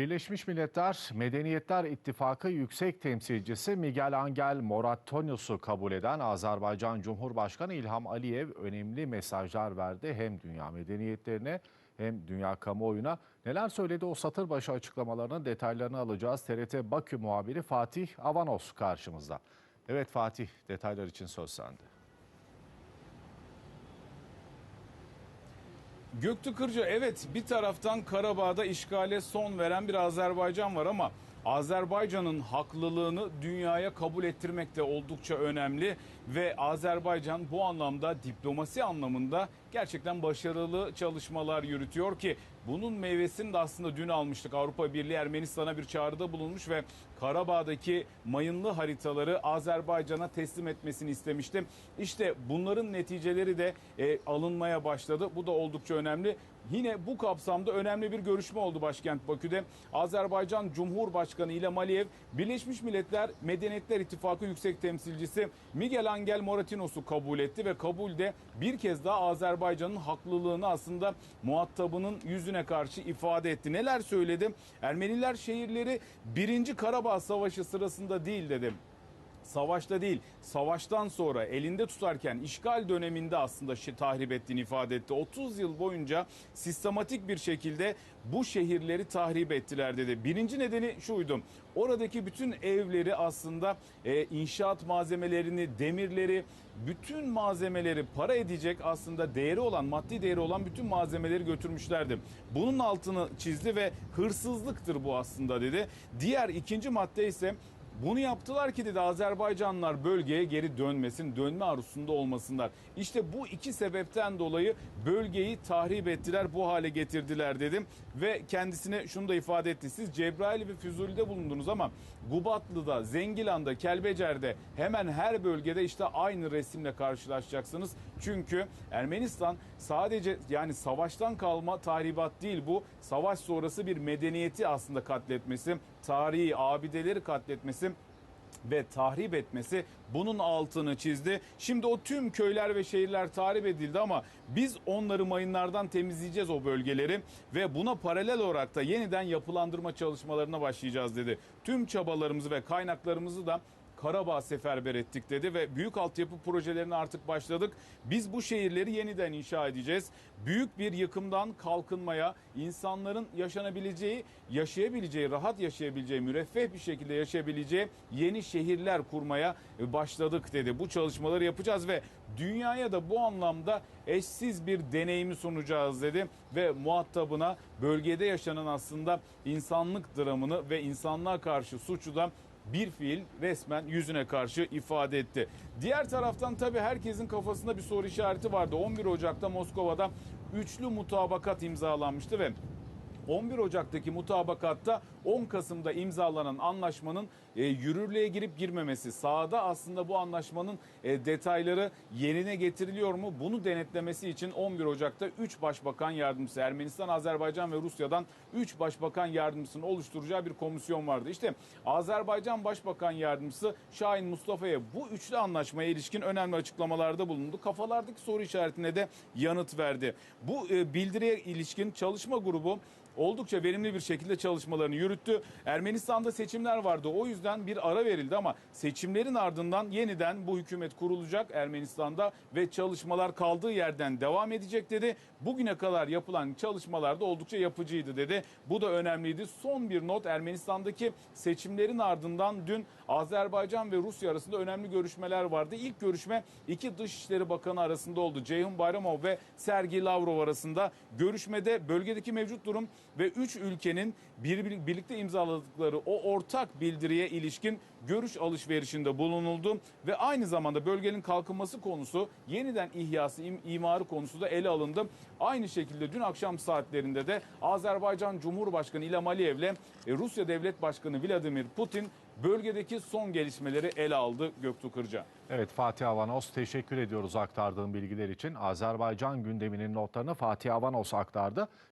Birleşmiş Milletler Medeniyetler İttifakı Yüksek Temsilcisi Miguel Angel Moratonius'u kabul eden Azerbaycan Cumhurbaşkanı İlham Aliyev önemli mesajlar verdi. Hem dünya medeniyetlerine hem dünya kamuoyuna. Neler söyledi o satır başı açıklamalarının detaylarını alacağız. TRT Bakü muhabiri Fatih Avanos karşımızda. Evet Fatih detaylar için söz sende. Göktü Kırca evet bir taraftan Karabağ'da işgale son veren bir Azerbaycan var ama Azerbaycan'ın haklılığını dünyaya kabul ettirmek de oldukça önemli ve Azerbaycan bu anlamda diplomasi anlamında gerçekten başarılı çalışmalar yürütüyor ki bunun meyvesini de aslında dün almıştık. Avrupa Birliği Ermenistan'a bir çağrıda bulunmuş ve Karabağ'daki mayınlı haritaları Azerbaycan'a teslim etmesini istemiştim. İşte bunların neticeleri de e, alınmaya başladı. Bu da oldukça önemli. Yine bu kapsamda önemli bir görüşme oldu başkent Bakü'de. Azerbaycan Cumhurbaşkanı İlham Aliyev, Birleşmiş Milletler Medeniyetler İttifakı Yüksek Temsilcisi Miguel Angel Moratinos'u kabul etti ve kabulde bir kez daha Azerbaycan'ın haklılığını aslında muhatabının yüzüne karşı ifade etti. Neler söyledi? Ermeniler şehirleri 1. Karabağ Savaşı sırasında değil dedim savaşta değil, savaştan sonra elinde tutarken işgal döneminde aslında tahrip ettiğini ifade etti. 30 yıl boyunca sistematik bir şekilde bu şehirleri tahrip ettiler dedi. Birinci nedeni şuydu. Oradaki bütün evleri aslında e, inşaat malzemelerini, demirleri, bütün malzemeleri para edecek aslında değeri olan, maddi değeri olan bütün malzemeleri götürmüşlerdi. Bunun altını çizdi ve hırsızlıktır bu aslında dedi. Diğer ikinci madde ise bunu yaptılar ki dedi Azerbaycanlılar bölgeye geri dönmesin, dönme arzusunda olmasınlar. İşte bu iki sebepten dolayı bölgeyi tahrip ettiler, bu hale getirdiler dedim. Ve kendisine şunu da ifade etti. Siz Cebrail ve Füzuli'de bulundunuz ama Gubatlı'da, Zengilan'da, Kelbecer'de hemen her bölgede işte aynı resimle karşılaşacaksınız. Çünkü Ermenistan sadece yani savaştan kalma tahribat değil bu. Savaş sonrası bir medeniyeti aslında katletmesi, tarihi abideleri katletmesi ve tahrip etmesi bunun altını çizdi. Şimdi o tüm köyler ve şehirler tahrip edildi ama biz onları mayınlardan temizleyeceğiz o bölgeleri ve buna paralel olarak da yeniden yapılandırma çalışmalarına başlayacağız dedi. Tüm çabalarımızı ve kaynaklarımızı da Karabağ seferber ettik dedi ve büyük altyapı projelerine artık başladık. Biz bu şehirleri yeniden inşa edeceğiz. Büyük bir yıkımdan kalkınmaya, insanların yaşanabileceği, yaşayabileceği, rahat yaşayabileceği, müreffeh bir şekilde yaşayabileceği yeni şehirler kurmaya başladık dedi. Bu çalışmaları yapacağız ve dünyaya da bu anlamda eşsiz bir deneyimi sunacağız dedi ve muhatabına bölgede yaşanan aslında insanlık dramını ve insanlığa karşı suçu da bir fiil resmen yüzüne karşı ifade etti. Diğer taraftan tabii herkesin kafasında bir soru işareti vardı. 11 Ocak'ta Moskova'da üçlü mutabakat imzalanmıştı ve 11 Ocak'taki mutabakatta 10 Kasım'da imzalanan anlaşmanın e, yürürlüğe girip girmemesi, sahada aslında bu anlaşmanın e, detayları yerine getiriliyor mu? Bunu denetlemesi için 11 Ocak'ta 3 başbakan yardımcısı Ermenistan, Azerbaycan ve Rusya'dan 3 başbakan yardımcısının oluşturacağı bir komisyon vardı. İşte Azerbaycan Başbakan Yardımcısı Şahin Mustafa'ya bu üçlü anlaşmaya ilişkin önemli açıklamalarda bulundu. Kafalardaki soru işaretine de yanıt verdi. Bu e, bildiriye ilişkin çalışma grubu oldukça verimli bir şekilde çalışmalarını yürüttü. Ermenistan'da seçimler vardı. O yüzden bir ara verildi ama seçimlerin ardından yeniden bu hükümet kurulacak Ermenistan'da ve çalışmalar kaldığı yerden devam edecek dedi. Bugüne kadar yapılan çalışmalar da oldukça yapıcıydı dedi. Bu da önemliydi. Son bir not Ermenistan'daki seçimlerin ardından dün Azerbaycan ve Rusya arasında önemli görüşmeler vardı. İlk görüşme iki Dışişleri Bakanı arasında oldu. Ceyhun Bayramov ve Sergey Lavrov arasında. Görüşmede bölgedeki mevcut durum ve üç ülkenin bir, birlikte imzaladıkları o ortak bildiriye ilişkin görüş alışverişinde bulunuldu ve aynı zamanda bölgenin kalkınması konusu yeniden ihyası, im- imarı konusu da ele alındı. Aynı şekilde dün akşam saatlerinde de Azerbaycan Cumhurbaşkanı İlham Aliyev'le e, Rusya Devlet Başkanı Vladimir Putin bölgedeki son gelişmeleri ele aldı Göktuğ Kırca. Evet Fatih Avanos teşekkür ediyoruz aktardığın bilgiler için. Azerbaycan gündeminin notlarını Fatih Avanos aktardı.